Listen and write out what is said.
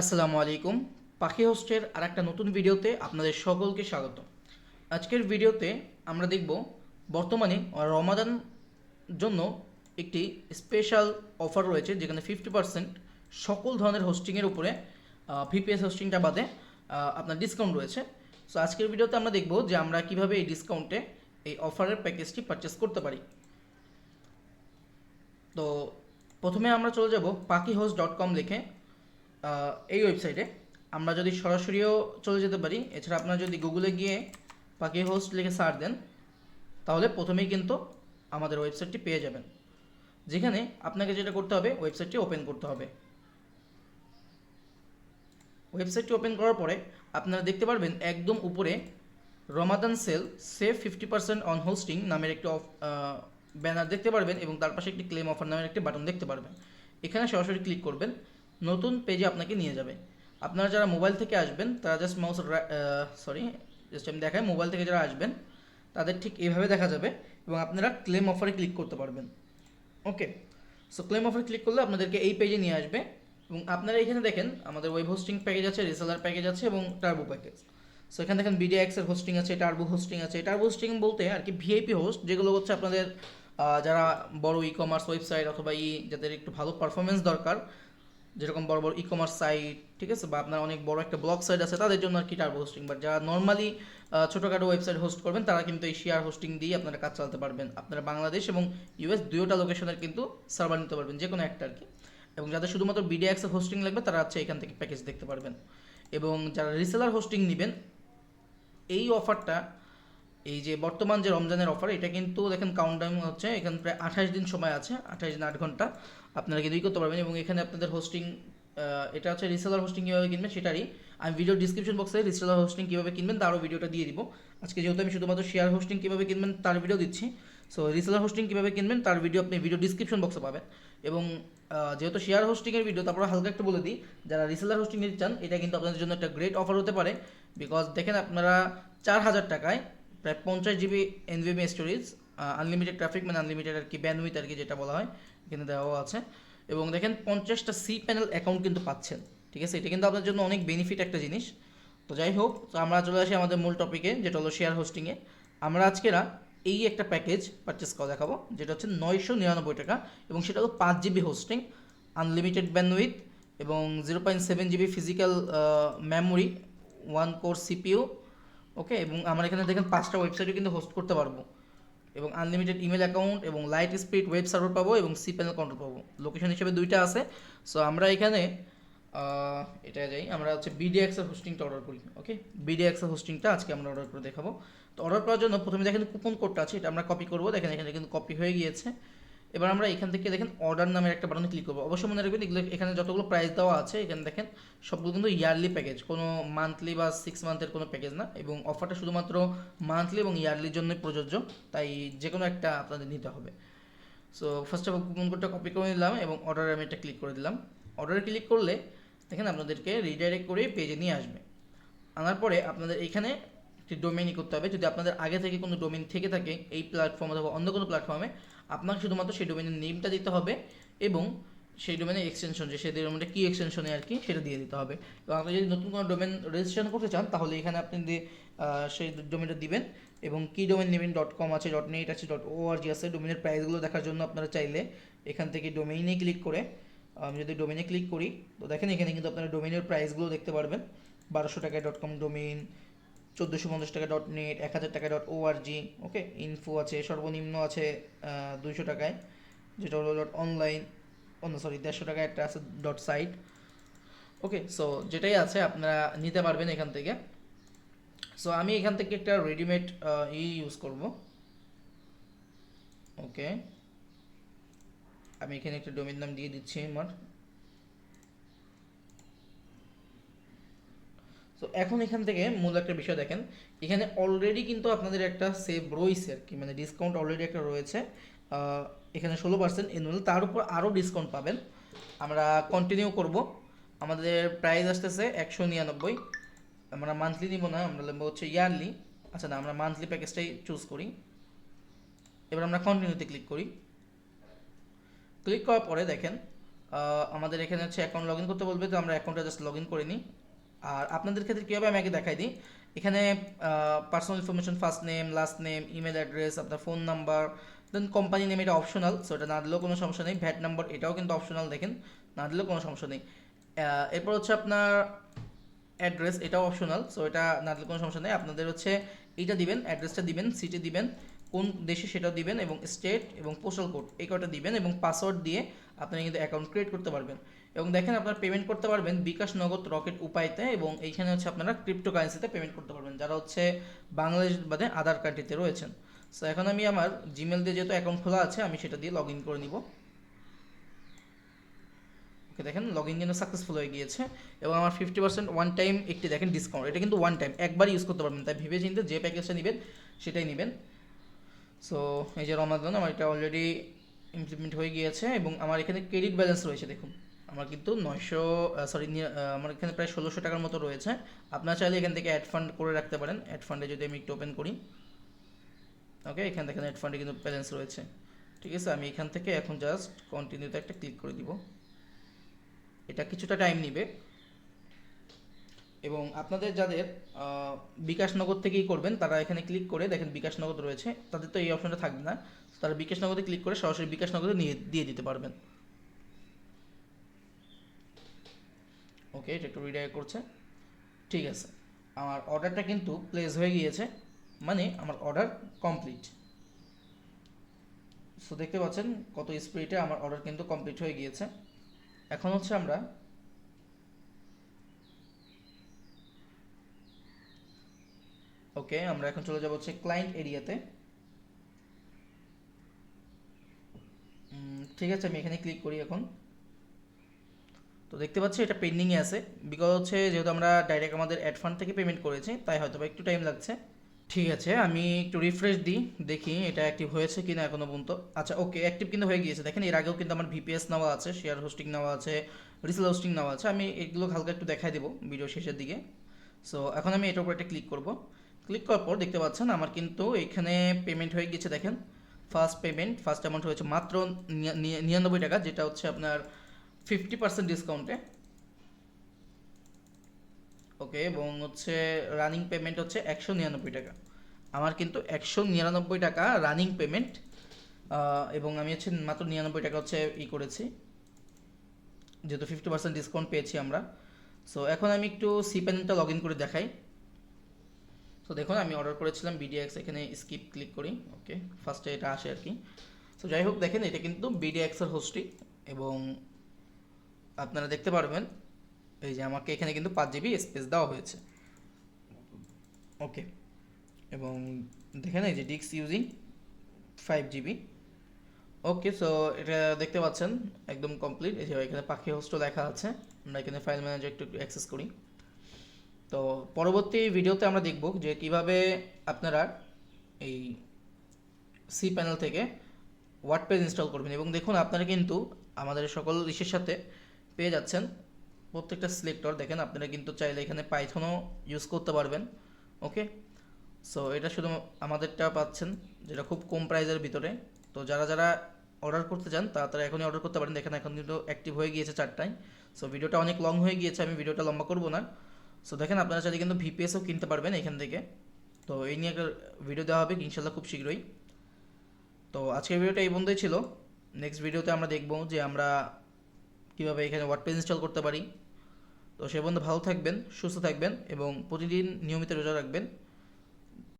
আসসালামু আলাইকুম। পাখি হোস্টের আর একটা নতুন ভিডিওতে আপনাদের সকলকে স্বাগত আজকের ভিডিওতে আমরা দেখব বর্তমানে রমাদান জন্য একটি স্পেশাল অফার রয়েছে, যেখানে ফিফটি পার্সেন্ট সকল ধরনের হোস্টিংয়ের উপরে ভিপিএস হোস্টিংটা বাদে আপনার ডিসকাউন্ট রয়েছে। সো আজকের ভিডিওতে আমরা দেখব যে আমরা কীভাবে এই ডিসকাউন্টে এই অফারের প্যাকেজটি পারচেস করতে পারি। তো, প্রথমে আমরা চলে যাব পাখি হোস্ট ডট কম লিখে এই ওয়েবসাইটে আমরা যদি সরাসরিও চলে যেতে পারি, এছাড়া আপনারা যদি গুগলে গিয়ে পাখি হোস্ট লিখে সার্চ দেন, তাহলে প্রথমেই কিন্তু আমাদের ওয়েবসাইটটি পেয়ে যাবেন। যেখানে আপনাকে যেটা করতে হবে ওয়েবসাইটটি ওপেন করতে হবে। ওয়েবসাইটটি ওপেন করার পরে আপনারা দেখতে পারবেন একদম উপরে Ramadan sale save fifty percent on hosting নামের একটি অফ ব্যানার দেখতে পারবেন এবং তার পাশে একটি ক্লেম অফার নামের একটি বাটন দেখতে পারবেন। এখানে সরাসরি ক্লিক করবেন। নতুন পেজে আপনাকে নিয়ে যাবে। আপনারা যারা মোবাইল থেকে আসবেন, তারা জাস্ট মাউস সরি জাস্ট আমি দেখাই মোবাইল থেকে যারা আসবেন, তাদের ঠিক এইভাবে দেখা যাবে এবং আপনারা ক্লেম অফারে ক্লিক করতে পারবেন। ওকে সো ক্লেম অফারে ক্লিক করলে আপনাদেরকে এই পেজে নিয়ে আসবে এবং আপনারা এখানে দেখেন, আমাদের ওয়েব হোস্টিং প্যাকেজ আছে রিসেলার প্যাকেজ আছে এবং টার্বো প্যাকেজ সো এখানে দেখেন বিডিএক্স এর হোস্টিং আছে টার্বো হোস্টিং আছে। টার্বো হোস্টিং বলতে আর কি ভিআইপি হোস্ট যেগুলো হচ্ছে আপনাদের যারা বড় ই কমার্স ওয়েবসাইট অথবা ই, যাদের একটু ভালো পারফরমেন্স দরকার যেরকম বড় বড় ই কমার্স সাইট ঠিক আছে? বা আপনার অনেক বড় একটা ব্লগ সাইট আছে, তাদের জন্য আর কি টার্বো হোস্টিং বাট যারা নর্মালি ছোটোখাটো ওয়েবসাইট হোস্ট করবেন, তারা কিন্তু এই শেয়ার হোস্টিং দিয়ে আপনারা কাজ চালাতে পারবেন। আপনারা বাংলাদেশ এবং ইউএস দুয়োটা লোকেশনের কিন্তু সার্ভার নিতে পারবেন যে কোনো একটা আর কি। এবং যাদের শুধুমাত্র বিডিএক্সের হোস্টিং লাগবে, তারা হচ্ছে এখান থেকে প্যাকেজ দেখতে পারবেন। এবং যারা রিসেলার হোস্টিং নেবেন, এই অফারটা এই যে বর্তমান যে রমজানের অফার এটা কিন্তু দেখেন কাউন্টডাউন হচ্ছে, এখানে প্রায় আঠাশ দিন সময় আছে, আঠাশ দিন আট ঘণ্টা। আপনারা কিন্তু করতে পারবেন এবং এখানে আপনাদের হোস্টিং এটা হচ্ছে রিসেলার হোস্টিং কীভাবে কিনবেন সেটারই আমি ভিডিও ডিসক্রিপশন বক্সে রিসেলার হোস্টিং কীভাবে কিনবেন তারও ভিডিওটা দিয়ে দিব। আজকে যেহেতু আমি শুধুমাত্র শেয়ার হোস্টিং কীভাবে কিনবেন তার ভিডিও দিচ্ছি। সো রিসেলার হোস্টিং কীভাবে কিনবেন তার ভিডিও আপনি ভিডিও ডিসক্রিপশন বক্সে পাবেন। এবং যেহেতু শেয়ার হোস্টিংয়ের ভিডিও তারপর হালকা একটু বলে দিই, যারা রিসেলার হোস্টিং নিতে চান, এটা কিন্তু আপনাদের জন্য একটা গ্রেট অফার হতে পারে। বিকজ দেখেন আপনারা চার হাজার টাকায় প্রায় পঞ্চাশ GB NVMe storage unlimited traffic মানে আনলিমিটেড আর কি ব্যান্ডউইথ আর কি যেটা বলা হয়, এখানে দেওয়া আছে। এবং দেখেন পঞ্চাশটা সি প্যানেল অ্যাকাউন্ট কিন্তু পাচ্ছেন, ঠিক আছে? এটা কিন্তু আপনার জন্য অনেক বেনিফিট একটা জিনিস। তো যাই হোক, তো আমরা চলে আসি আমাদের মূল টপিকে যেটা হলো শেয়ার হোস্টিংয়ে আমরা আজকেরা এই একটা প্যাকেজ পারচেস করা দেখাবো, যেটা হচ্ছে নয়শো নিরানব্বই টাকা, এবং সেটা হলো পাঁচ জিবি হোস্টিং আনলিমিটেড ব্যান্ডউইথ এবং zero point seven GB physical memory one core CPU okay এবং আমরা এখানে দেখেন পাঁচটা ওয়েবসাইটও কিন্তু হোস্ট করতে পারব। এবং আনলিমিটেড ইমেল অ্যাকাউন্ট এবং লাইট স্পিড ওয়েব সার্ভার পাবো এবং সি প্যানেল কন্ট্রোল পাবো। লোকেশন হিসেবে দুইটা আছে। সো আমরা এখানে এটা যাই। আমরা হচ্ছে বিডিএক্স এর হোস্টিংটা অর্ডার করি। ওকে বিডিএক্স এর হোস্টিংটা আজকে আমরা অর্ডার করে দেখাবো। তো অর্ডার করার জন্য প্রথমে দেখেন কুপন কোডটা আছে, এটা আমরা কপি করব। দেখেন এখানে কিন্তু কপি হয়ে গিয়েছে। এবার আমরা এখান থেকে দেখেন অর্ডার নামের একটা বাটনে ক্লিক করব। অবশ্যই মনে রাখবেন এগুলো এখানে যতগুলো প্রাইস দেওয়া আছে, এখানে দেখেন সবগুলো কিন্তু ইয়ারলি প্যাকেজ কোনো মান্থলি বা সিক্স মান্থের কোনো প্যাকেজ না। এবং অফারটা শুধুমাত্র মান্থলি এবং ইয়ারলির জন্যই প্রযোজ্য, তাই যে কোনো একটা আপনাদের নিতে হবে। So first of all coupon কোডটা কপি করে নিলাম এবং অর্ডারে আমি এটা ক্লিক করে দিলাম। অর্ডারে ক্লিক করলে দেখেন আপনাদেরকে রিডাইরেক্ট করে পেজে নিয়ে আসবে। আনার পরে আপনাদের এখানে একটি ডোমেইনই করতে হবে। যদি আপনাদের আগে থেকে কোনো ডোমেইন থেকে থাকে, এই প্ল্যাটফর্ম অথবা অন্য কোনো প্ল্যাটফর্মে আপনাকে শুধুমাত্র সেই ডোমেইনের নেমটা দিতে হবে এবং সেই ডোমেনের এক্সটেনশন যে সেই ডোমেনটা কী এক্সটেনশনে আর কি সেটা দিয়ে দিতে হবে। এবং আপনি যদি নতুন কোনো ডোমেন রেজিস্ট্রেশন করতে চান, তাহলে এখানে আপনি সেই ডোমেনটা দিবেন এবং কি ডোমেন নেবেন ডট কম আছে ডট নেট আছে ডট ও আর জি আছে ডোমেনের প্রাইসগুলো দেখার জন্য আপনারা চাইলে এখান থেকে ডোমেইনে ক্লিক করে, আমি যদি ডোমেনে ক্লিক করি, তো দেখেন এখানে কিন্তু আপনারা ডোমেনের প্রাইসগুলো দেখতে পারবেন। বারোশো টাকায় ডট কম ডোমেইন চোদ্দোশো পঞ্চাশ টাকা ডট নেট এক হাজার টাকা ডট ও আর জি ওকে ইনফো আছে, সর্বনিম্ন আছে দুইশো টাকায়, যেটা হলো ডট অনলাইন অন্য সরি দেড়শো টাকা একটা আছে ডট সাইট ওকে সো যেটাই আছে আপনারা নিতে পারবেন এখান থেকে। সো আমি এখান থেকে একটা রেডিমেড ই ইউজ করব। ওকে আমি এখানে একটা ডোমেন নাম দিয়ে দিচ্ছি আমার। তো এখন এখান থেকে মূল একটা বিষয় দেখেন। এখানে অলরেডি কিন্তু আপনাদের একটা সেভ রয়েছে আর কি মানে ডিসকাউন্ট অলরেডি একটা রয়েছে। এখানে ষোলো পার্সেন্ট এনুয়াল তার উপর আরও ডিসকাউন্ট পাবেন। আমরা কন্টিনিউ করব। আমাদের প্রাইস আসতেছে একশো নিরানব্বই। আমরা মান্থলি নিব না, আমরা নেব হচ্ছে ইয়ারলি আচ্ছা না, আমরা মান্থলি প্যাকেজটাই চুজ করি। এবার আমরা কন্টিনিউতে ক্লিক করি। ক্লিক করার পরে দেখেন আমাদের এখানে হচ্ছে অ্যাকাউন্ট লগ করতে বলবে, তো আমরা অ্যাকাউন্টটা জাস্ট লগ ইন করে নিই। আর আপনাদের ক্ষেত্রে কীভাবে আমি আগে দেখাই দিই? এখানে personal information first name last name email address আপনার phone number then company name এটা অপশনাল সো এটা না দিলেও কোনো সমস্যা নেই। ভ্যাট নাম্বার এটাও কিন্তু অপশনাল দেখেন, না দিলেও কোনো সমস্যা নেই। এরপর হচ্ছে আপনার অ্যাড্রেস এটাও অপশনাল সো এটা না দিলে কোনো সমস্যা নেই। আপনাদের হচ্ছে এইটা দিবেন অ্যাড্রেসটা দিবেন সিটি দিবেন, কোন দেশে সেটা দিবেন, এবং স্টেট এবং পোস্টাল কোড এই কটা দিবেন, এবং পাসওয়ার্ড দিয়ে আপনি কিন্তু অ্যাকাউন্ট ক্রিয়েট করতে পারবেন। এবং দেখেন আপনারা পেমেন্ট করতে পারবেন বিকাশ নগদ রকেট উপায়তে এবং এইখানে হচ্ছে আপনারা ক্রিপ্টো কারেন্সিতে পেমেন্ট করতে পারবেন, যারা হচ্ছে বাংলাদেশ বাদে আধার কান্ট্রিতে রয়েছেন। সো এখন আমি আমার জিমেল দিয়ে যেহেতু অ্যাকাউন্ট খোলা আছে, আমি সেটা দিয়ে লগ ইন করে নিব। ওকে দেখেন লগ ইন সাকসেসফুল হয়ে গিয়েছে এবং আমার ফিফটি পার্সেন্ট ওয়ান টাইম একটি দেখেন ডিসকাউন্ট এটা কিন্তু ওয়ান টাইম একবার ইউজ করতে পারবেন, তাই ভেবে চিন্তে যে প্যাকেজটা নেবেন, সেটাই নেবেন। সো এই যে রমাদান আমার এটা অলরেডি ইমপ্লিমেন্ট হয়ে গিয়েছে এবং আমার এখানে ক্রেডিট ব্যালেন্স রয়েছে, দেখুন। আমার কিন্তু নয়শো সরি আমার এখানে প্রায় ষোলোশো টাকার মতো রয়েছে। আপনারা চাইলে এখান থেকে অ্যাড ফান্ড করে রাখতে পারেন। অ্যাড ফান্ডে যদি আমি একটু ওপেন করি। ওকে এখান থেকে অ্যাড ফান্ডে কিন্তু ব্যালেন্স রয়েছে। ঠিক আছে, আমি এখান থেকে এখন জাস্ট কন্টিনিউতে একটা ক্লিক করে দিব। এটা কিছুটা টাইম নেবে। এবং আপনাদের যাদের বিকাশনগর থেকেই করবেন, তারা এখানে ক্লিক করে, দেখেন বিকাশনগর রয়েছে, তাদের তো এই অপশনটা থাকবে না। তারা বিকাশ নগদে ক্লিক করে সরাসরি বিকাশ নগদে নিয়ে, দিয়ে দিতে পারবেন। ওকে, এটা একটু রিডাইরেক্ট করছে। ঠিক আছে। আমার অর্ডারটা কিন্তু প্লেস হয়ে গিয়েছে। মানে আমার অর্ডার কমপ্লিট সো দেখতে পাচ্ছেন কত স্পিডে আমার অর্ডার কিন্তু কমপ্লিট হয়ে গিয়েছে। এখন হচ্ছে আমরা ওকে, আমরা এখন চলে যাব হচ্ছে ক্লায়েন্ট এরিয়াতে ঠিক আছে, আমি এখানে ক্লিক করি এখন। তো দেখতে পাচ্ছি এটা পেন্ডিংয়ে আছে। বিকজ হচ্ছে যেহেতু আমরা ডাইরেক্ট আমাদের অ্যাড ফান্ড থেকে পেমেন্ট করেছি, তাই হয়তো বা একটু টাইম লাগছে। ঠিক আছে, আমি একটু রিফ্রেশ দিই, দেখি এটা অ্যাক্টিভ হয়েছে কিনা এখনও পর্যন্ত। আচ্ছা ওকে অ্যাক্টিভ কিন্তু হয়ে গিয়েছে। দেখেন, এর আগেও কিন্তু আমার ভিপিএস নেওয়া আছে শেয়ার হোস্টিং নেওয়া আছে রিসেল হোস্টিং নেওয়া আছে। আমি এগুলো হালকা একটু দেখাই দেবো ভিডিও শেষের দিকে। সো এখন আমি এটার উপর একটা ক্লিক করব। ক্লিক করার পর দেখতে পাচ্ছেন আমার কিন্তু এখানে পেমেন্ট হয়ে গিয়েছে, দেখেন। ফার্স্ট পেমেন্ট ফার্স্ট অ্যামাউন্ট হয়েছে মাত্র নিরানব্বই টাকা, যেটা হচ্ছে আপনার ফিফটি পার্সেন্ট ডিসকাউন্টে ওকে এবং হচ্ছে রানিং পেমেন্ট হচ্ছে একশো নিরানব্বই টাকা। আমার কিন্তু একশো নিরানব্বই টাকা রানিং পেমেন্ট এবং আমি হচ্ছে মাত্র নিরানব্বই টাকা হচ্ছে ই করেছি। যেহেতু ফিফটি পার্সেন্ট ডিসকাউন্ট পেয়েছি আমরা। সো এখন আমি একটু সি প্যানেলটা লগ ইন করে দেখাই। তো দেখুন, আমি অর্ডার করেছিলাম বিডিএক্স এখানে স্কিপ ক্লিক করি। ওকে ফার্স্টে এটা আসে আর কি। তো যাই হোক, দেখেন, এটা কিন্তু বিডিএক্সের হোস্টি এবং আপনারা দেখতে পারবেন, এই যে আমাকে এখানে কিন্তু পাঁচ জিবি স্পেস দেওয়া হয়েছে। ওকে এবং দেখেন এই যে ডিক্স using five GB okay so এটা দেখতে পাচ্ছেন, একদম কমপ্লিট এই যে এখানে পাখি হোস্টও দেখা আছে, আমরা এখানে ফাইল ম্যানেজার একটু অ্যাক্সেস করি। তো পরবর্তী ভিডিওতে আমরা দেখব যে কীভাবে আপনারা এই সি প্যানেল থেকে ওয়ার্ডপেজ ইনস্টল করবেন। এবং দেখুন, আপনারা কিন্তু আমাদের সকল ইসের সাথে পেয়ে যাচ্ছেন। প্রত্যেকটা সিলেক্টর দেখেন, আপনারা কিন্তু চাইলে এখানে পাইথনও ইউজ করতে পারবেন ওকে সো এটা শুধু আমাদেরটা পাচ্ছেন, যেটা খুব কম প্রাইজের ভিতরে। তো যারা যারা অর্ডার করতে চান তারা এখনই অর্ডার করতে পারেন। দেখেন, এখন কিন্তু অ্যাক্টিভ হয়ে গিয়েছে চারটায়। সো ভিডিওটা অনেক লং হয়ে গিয়েছে, আমি ভিডিওটা লম্বা করব না। সো দেখেন, আপনারা চাইলে কিন্তু ভিপিএসও কিনতে পারবেন এখান থেকে। তো, এই নিয়ে একটা ভিডিও দেওয়া হবে ইনশাল্লাহ খুব শীঘ্রই। তো, আজকের ভিডিওটা এই বন্ধই ছিল। নেক্সট ভিডিওতে আমরা দেখব যে আমরা কীভাবে এখানে ওয়ার্ডপেজ ইনস্টল করতে পারি। তো সে বন্ধু ভালো থাকবেন, সুস্থ থাকবেন এবং প্রতিদিন নিয়মিত রোজা রাখবেন।